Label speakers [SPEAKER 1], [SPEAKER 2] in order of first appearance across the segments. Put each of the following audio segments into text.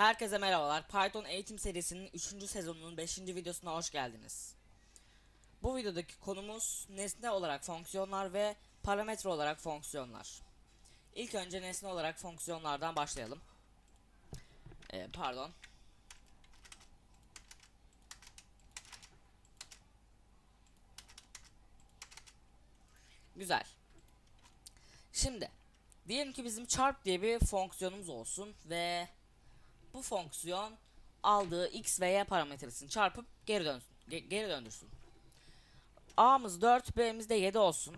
[SPEAKER 1] Herkese merhabalar. Python eğitim serisinin 3. sezonunun 5. videosuna hoş geldiniz. Bu videodaki konumuz nesne olarak fonksiyonlar ve parametre olarak fonksiyonlar. İlk önce nesne olarak fonksiyonlardan başlayalım. Ee, pardon. Güzel. Şimdi diyelim ki bizim çarp diye bir fonksiyonumuz olsun ve bu fonksiyon aldığı x ve y parametresini çarpıp geri ge- geri döndürsün. A'mız 4, B'miz de 7 olsun.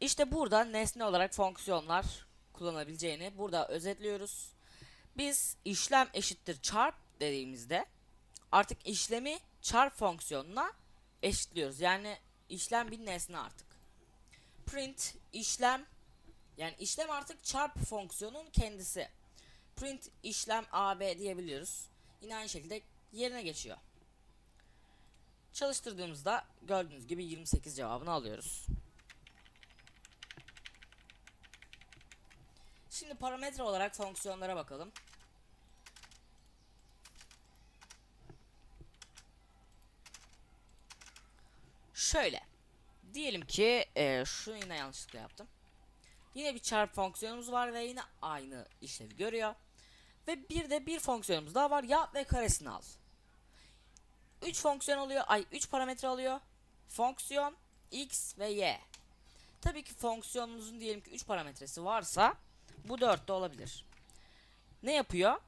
[SPEAKER 1] İşte burada nesne olarak fonksiyonlar kullanabileceğini burada özetliyoruz. Biz işlem eşittir çarp dediğimizde artık işlemi çarp fonksiyonuna eşitliyoruz. Yani işlem bir nesne artık. Print işlem yani işlem artık çarp fonksiyonun kendisi. Print işlem AB diyebiliyoruz. Yine aynı şekilde yerine geçiyor. Çalıştırdığımızda gördüğünüz gibi 28 cevabını alıyoruz. Şimdi parametre olarak fonksiyonlara bakalım. Şöyle. Diyelim ki e, şunu yine yanlışlıkla yaptım. Yine bir çarp fonksiyonumuz var ve yine aynı işlevi görüyor. Ve bir de bir fonksiyonumuz daha var. Yap ve karesini al. 3 fonksiyon oluyor. Ay 3 parametre alıyor. Fonksiyon x ve y. Tabii ki fonksiyonunuzun diyelim ki 3 parametresi varsa bu 4 de olabilir. Ne yapıyor?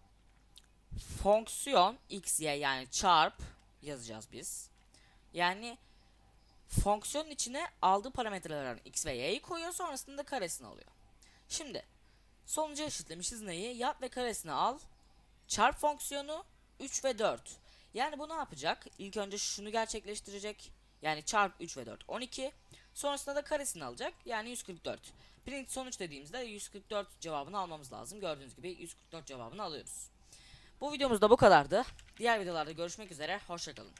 [SPEAKER 1] Fonksiyon x y yani çarp yazacağız biz. Yani fonksiyonun içine aldığı parametrelerden x ve y'yi koyuyor sonrasında karesini alıyor. Şimdi sonucu eşitlemişiz neyi? Yap ve karesini al. Çarp fonksiyonu 3 ve 4. Yani bu ne yapacak? İlk önce şunu gerçekleştirecek. Yani çarp 3 ve 4 12. Sonrasında da karesini alacak. Yani 144. Print sonuç dediğimizde 144 cevabını almamız lazım. Gördüğünüz gibi 144 cevabını alıyoruz. Bu videomuz da bu kadardı. Diğer videolarda görüşmek üzere. Hoşçakalın.